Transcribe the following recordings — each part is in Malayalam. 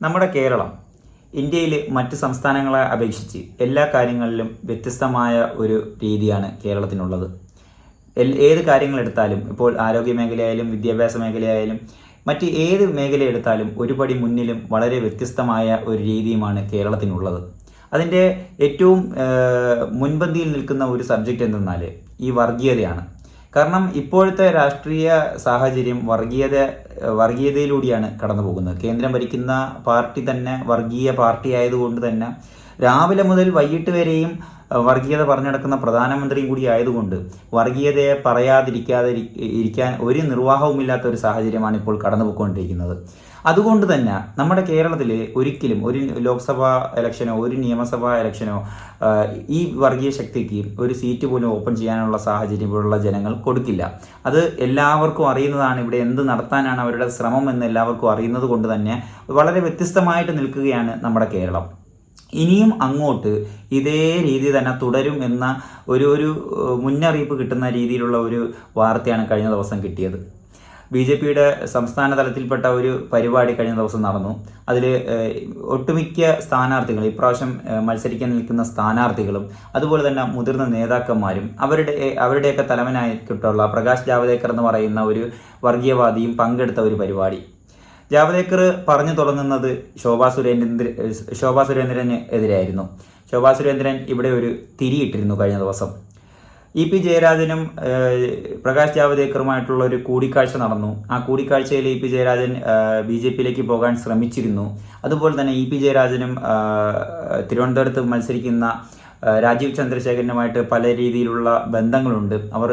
നമ്മുടെ കേരളം ഇന്ത്യയിലെ മറ്റ് സംസ്ഥാനങ്ങളെ അപേക്ഷിച്ച് എല്ലാ കാര്യങ്ങളിലും വ്യത്യസ്തമായ ഒരു രീതിയാണ് കേരളത്തിനുള്ളത്. ഏത് കാര്യങ്ങളെടുത്താലും ഇപ്പോൾ ആരോഗ്യ മേഖലയായാലും വിദ്യാഭ്യാസ മേഖലയായാലും മറ്റ് ഏത് മേഖല എടുത്താലും ഒരുപടി മുന്നിലും വളരെ വ്യത്യസ്തമായ ഒരു രീതിയുമാണ് കേരളത്തിനുള്ളത്. അതിന്റെ ഏറ്റവും മുൻപന്തിയിൽ നിൽക്കുന്ന ഒരു സബ്ജക്റ്റ് എന്തെന്നാൽ ഈ വർഗീയതയാണ്. കാരണം ഇപ്പോഴത്തെ രാഷ്ട്രീയ സാഹചര്യം വർഗീയത വർഗീയതയിലൂടെയാണ് കടന്നു പോകുന്നത് കേന്ദ്രം ഭരിക്കുന്ന പാർട്ടി തന്നെ വർഗീയ പാർട്ടി ആയതുകൊണ്ട് തന്നെ രാവിലെ മുതൽ വൈകിട്ട് വരെയും വർഗീയത പറഞ്ഞു നടക്കുന്ന പ്രധാനമന്ത്രിയും കൂടി ആയതുകൊണ്ട് വർഗീയതയെ പറയാതിരിക്കാതെ ഇരി- ഇരിക്കാൻ ഒരു നിർവാഹവുമില്ലാത്ത ഒരു സാഹചര്യമാണ് ഇപ്പോൾ കടന്നു പോയിക്കൊണ്ടിരിക്കുന്നത് അതുകൊണ്ട് തന്നെ നമ്മുടെ കേരളത്തിൽ ഒരിക്കലും ഒരു ലോക്സഭാ ഇലക്ഷനോ ഒരു നിയമസഭാ ഇലക്ഷനോ ഈ വർഗീയ ശക്തിക്ക് ഒരു സീറ്റ് പോലും ഓപ്പൺ ചെയ്യാനുള്ള സാഹചര്യം ഇവിടെയുള്ള ജനങ്ങൾ കൊടുക്കില്ല. അത് എല്ലാവർക്കും അറിയുന്നതാണ്. ഇവിടെ എന്ത് നടത്താനാണ് അവരുടെ ശ്രമം എന്ന് എല്ലാവർക്കും അറിയുന്നത് കൊണ്ട് തന്നെ വളരെ വ്യത്യസ്തമായിട്ട് നിൽക്കുകയാണ് നമ്മുടെ കേരളം. ഇനിയും അങ്ങോട്ട് ഇതേ രീതി തന്നെ തുടരും എന്ന ഒരു ഒരു മുന്നറിയിപ്പ് കിട്ടുന്ന രീതിയിലുള്ള ഒരു വാർത്തയാണ് കഴിഞ്ഞ ദിവസം കിട്ടിയത്. ബി ജെ പിയുടെ സംസ്ഥാന തലത്തിൽപ്പെട്ട ഒരു പരിപാടി കഴിഞ്ഞ ദിവസം നടന്നു. അതിൽ ഒട്ടുമിക്ക സ്ഥാനാർത്ഥികൾ ഇപ്രാവശ്യം മത്സരിക്കാൻ നിൽക്കുന്ന സ്ഥാനാർത്ഥികളും അതുപോലെ തന്നെ മുതിർന്ന നേതാക്കന്മാരും അവരുടെ അവരുടെയൊക്കെ തലവനായിട്ടുള്ള പ്രകാശ് ജാവദേക്കർ എന്ന് പറയുന്ന ഒരു വർഗീയവാദിയും പങ്കെടുത്ത ഒരു പരിപാടി. ജാവദേക്കർ പറഞ്ഞു തുടങ്ങുന്നത് ശോഭാ സുരേന്ദ്രൻ ശോഭാ സുരേന്ദ്രന് എതിരായിരുന്നു. ശോഭാ സുരേന്ദ്രൻ ഇവിടെ ഒരു തിരിയിട്ടിരുന്നു കഴിഞ്ഞ ദിവസം. ഇ പി ജയരാജനും പ്രകാശ് ജാവദേക്കറുമായിട്ടുള്ള ഒരു കൂടിക്കാഴ്ച നടന്നു. ആ കൂടിക്കാഴ്ചയിൽ E P Jayarajan B J പിയിലേക്ക് പോകാൻ ശ്രമിച്ചിരുന്നു. അതുപോലെ തന്നെ ഇ പി ജയരാജനും തിരുവനന്തപുരത്ത് മത്സരിക്കുന്ന രാജീവ് ചന്ദ്രശേഖരനുമായിട്ട് പല രീതിയിലുള്ള ബന്ധങ്ങളുണ്ട്. അവർ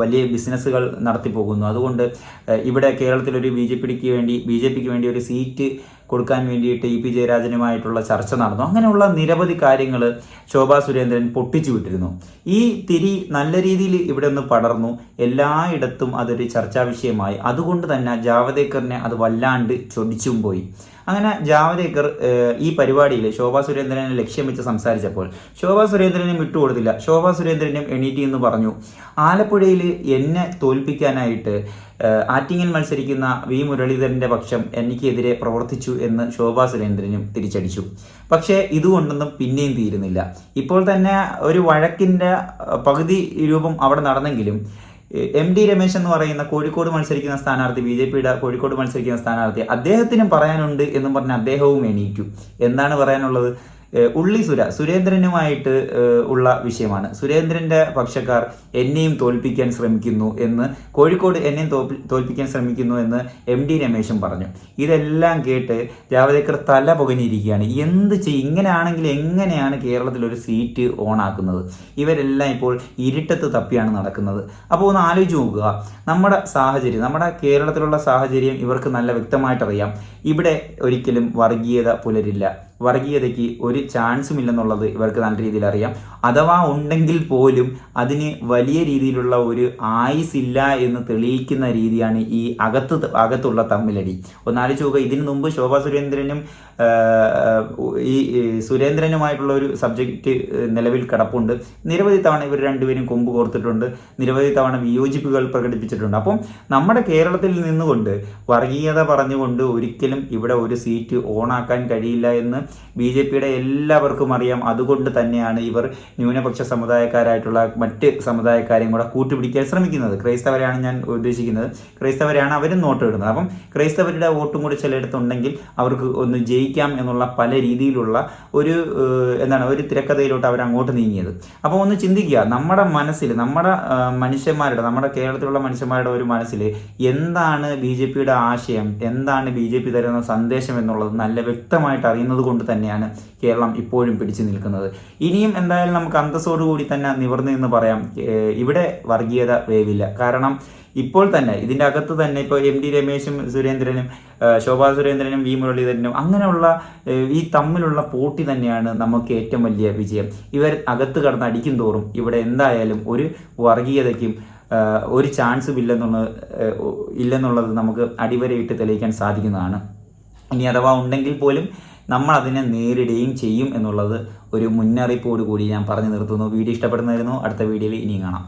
വലിയ ബിസിനസ്സുകൾ നടത്തി പോകുന്നു അതുകൊണ്ട് ഇവിടെ കേരളത്തിലൊരു ബി ജെ പിക്ക് വേണ്ടി ബി ജെ പിക്ക് വേണ്ടി ഒരു സീറ്റ് കൊടുക്കാൻ വേണ്ടിയിട്ട് ഇ പി ജയരാജനുമായിട്ടുള്ള ചർച്ച നടന്നു. അങ്ങനെയുള്ള നിരവധി കാര്യങ്ങൾ ശോഭാ സുരേന്ദ്രൻ പൊട്ടിച്ചു വിട്ടിരുന്നു. ഈ തിരി നല്ല രീതിയിൽ ഇവിടെ ഒന്ന് പടർന്നു. എല്ലായിടത്തും അതൊരു ചർച്ചാ വിഷയമായി. അതുകൊണ്ട് തന്നെ ജാവദേക്കറിനെ അത് വല്ലാണ്ട് ചൊടിച്ചും പോയി. അങ്ങനെ ജാവദേക്കർ ഈ പരിപാടിയിൽ ശോഭാ സുരേന്ദ്രനെ ലക്ഷ്യം വെച്ച് സംസാരിച്ചപ്പോൾ ശോഭാ സുരേന്ദ്രനും വിട്ടുകൊടുത്തില്ല ശോഭാ സുരേന്ദ്രനും എണീറ്റി എന്ന് പറഞ്ഞു ആലപ്പുഴയിൽ എന്നെ തോൽപ്പിക്കാനായിട്ട് ആറ്റിങ്ങൽ മത്സരിക്കുന്ന വി മുരളീധരന്റെ പക്ഷം എനിക്കെതിരെ പ്രവർത്തിച്ചു എന്ന് ശോഭാ സുരേന്ദ്രനും തിരിച്ചടിച്ചു. പക്ഷേ ഇതുകൊണ്ടൊന്നും പിന്നെയും തീരുന്നില്ല. ഇപ്പോൾ തന്നെ ഒരു വഴക്കിന്റെ പകുതി രൂപം അവിടെ നടന്നെങ്കിലും എം ഡി രമേശ് എന്ന് പറയുന്ന കോഴിക്കോട് മത്സരിക്കുന്ന സ്ഥാനാർത്ഥി ബി ജെ പിയുടെ കോഴിക്കോട് മത്സരിക്കുന്ന സ്ഥാനാർത്ഥി അദ്ദേഹത്തിനും പറയാനുണ്ട് എന്നും പറഞ്ഞ് അദ്ദേഹവും എണീറ്റു. എന്താണ് പറയാനുള്ളത്? ഉള്ളി സുര സുരേന്ദ്രനുമായിട്ട് ഉള്ള വിഷയമാണ്. സുരേന്ദ്രന്റെ പക്ഷക്കാർ എന്നെയും തോൽപ്പിക്കാൻ ശ്രമിക്കുന്നു എന്ന് കോഴിക്കോട് എന്നെയും തോൽപ്പിക്കാൻ ശ്രമിക്കുന്നു എന്ന് എം ഡി രമേശും പറഞ്ഞു. ഇതെല്ലാം കേട്ട് ജാവദേക്കർ തല പുകഞ്ഞിരിക്കുകയാണ്. എന്ത് ചെയ്യും? ഇങ്ങനെയാണെങ്കിൽ എങ്ങനെയാണ് കേരളത്തിൽ ഒരു സീറ്റ് ഓണാക്കുന്നത്? ഇവരെല്ലാം ഇപ്പോൾ ഇരുട്ടത്ത് തപ്പിയാണ് നടക്കുന്നത്. അപ്പോൾ ഒന്ന് ആലോചിച്ച് നോക്കുക. നമ്മുടെ സാഹചര്യം നമ്മുടെ കേരളത്തിലുള്ള സാഹചര്യം ഇവർക്ക് നല്ല വ്യക്തമായിട്ടറിയാം. ഇവിടെ ഒരിക്കലും വർഗീയത പുലരില്ല. വർഗീയതയ്ക്ക് ഒരു ചാൻസും ഇല്ലെന്നുള്ളത് ഇവർക്ക് നല്ല രീതിയിൽ അറിയാം. അഥവാ ഉണ്ടെങ്കിൽ പോലും അതിന് വലിയ രീതിയിലുള്ള ഒരു ആയുസ് ഇല്ല എന്ന് തെളിയിക്കുന്ന രീതിയാണ് ഈ അകത്ത് അകത്തുള്ള തമ്മിലടി. ഒന്നാലോചിച്ച് നോക്കുക ഇതിനു മുമ്പ് ശോഭാ സുരേന്ദ്രനും ഈ സുരേന്ദ്രനുമായിട്ടുള്ള ഒരു സബ്ജക്റ്റ് നിലവിൽ കിടപ്പുണ്ട്. നിരവധി തവണ ഇവർ രണ്ടുപേരും കൊമ്പ് കോർത്തിട്ടുണ്ട്. നിരവധി തവണ വിയോജിപ്പുകൾ പ്രകടിപ്പിച്ചിട്ടുണ്ട്. അപ്പം നമ്മുടെ കേരളത്തിൽ നിന്നുകൊണ്ട് വർഗീയത പറഞ്ഞുകൊണ്ട് ഒരിക്കലും ഇവിടെ ഒരു സീറ്റ് ഓണാക്കാൻ കഴിയില്ല എന്ന് ബി ജെ പിയുടെ എല്ലാവർക്കും അറിയാം. അതുകൊണ്ട് തന്നെയാണ് ഇവർ ന്യൂനപക്ഷ സമുദായക്കാരായിട്ടുള്ള മറ്റ് സമുദായക്കാരെയും കൂടെ കൂട്ടുപിടിക്കാൻ ശ്രമിക്കുന്നത്. ക്രൈസ്തവരെയാണ് ഞാൻ ഉദ്ദേശിക്കുന്നത്. ക്രൈസ്തവരെയാണ് അവരും നോട്ട് ഇടുന്നത്. അപ്പം ക്രൈസ്തവരുടെ വോട്ടും കൂടി ചിലയിടത്തുണ്ടെങ്കിൽ അവർക്ക് ഒന്ന് ജയിക്കാം എന്നുള്ള പല രീതിയിലുള്ള ഒരു എന്താണ് ഒരു തിരക്കഥയിലോട്ട് അവർ അങ്ങോട്ട് നീങ്ങിയത്. അപ്പോൾ ഒന്ന് ചിന്തിക്കുക. നമ്മുടെ മനസ്സിൽ നമ്മുടെ മനുഷ്യന്മാരുടെ നമ്മുടെ കേരളത്തിലുള്ള മനുഷ്യന്മാരുടെ ഒരു മനസ്സിൽ എന്താണ് ബി ജെ പിയുടെ ആശയം? എന്താണ് ബി ജെ പി തരുന്ന സന്ദേശം എന്നുള്ളത് നല്ല വ്യക്തമായിട്ട് അറിയുന്നത് കൊണ്ട് തന്നെയാണ് കേരളം ഇപ്പോഴും പിടിച്ചു നിൽക്കുന്നത്. ഇനിയും എന്തായാലും നമുക്ക് അന്തസ്സോടുകൂടി തന്നെ നിവർന്നു എന്ന് പറയാം ഇവിടെ വർഗീയത വേവില്ല. കാരണം ഇപ്പോൾ തന്നെ ഇതിന്റെ അകത്ത് തന്നെ ഇപ്പോൾ എം ഡി രമേശും സുരേന്ദ്രനും ശോഭാ സുരേന്ദ്രനും വി മുരളീധരനും അങ്ങനെയുള്ള ഈ തമ്മിലുള്ള പോട്ടി തന്നെയാണ് നമുക്ക് ഏറ്റവും വലിയ വിജയം. ഇവർ അകത്ത് കടന്ന് അടിക്കും തോറും ഇവിടെ എന്തായാലും ഒരു വർഗീയതയ്ക്കും ഒരു ചാൻസും ഇല്ലെന്നുള്ളത് ഏഹ്, ഇല്ലെന്നുള്ളത് നമുക്ക് അടിവരയിട്ട് തെളിയിക്കാൻ സാധിക്കുന്നതാണ്. ഇനി അഥവാ ഉണ്ടെങ്കിൽ പോലും നമ്മൾ അതിനെ നേരിടുകയും ചെയ്യും എന്നുള്ളത് ഒരു മുന്നറിയിപ്പോട് കൂടി ഞാൻ പറഞ്ഞു നിർത്തുന്നു. വീഡിയോ ഇഷ്ടപ്പെടുന്നതായിരുന്നു അടുത്ത വീഡിയോയിൽ ഇനിയും കാണാം.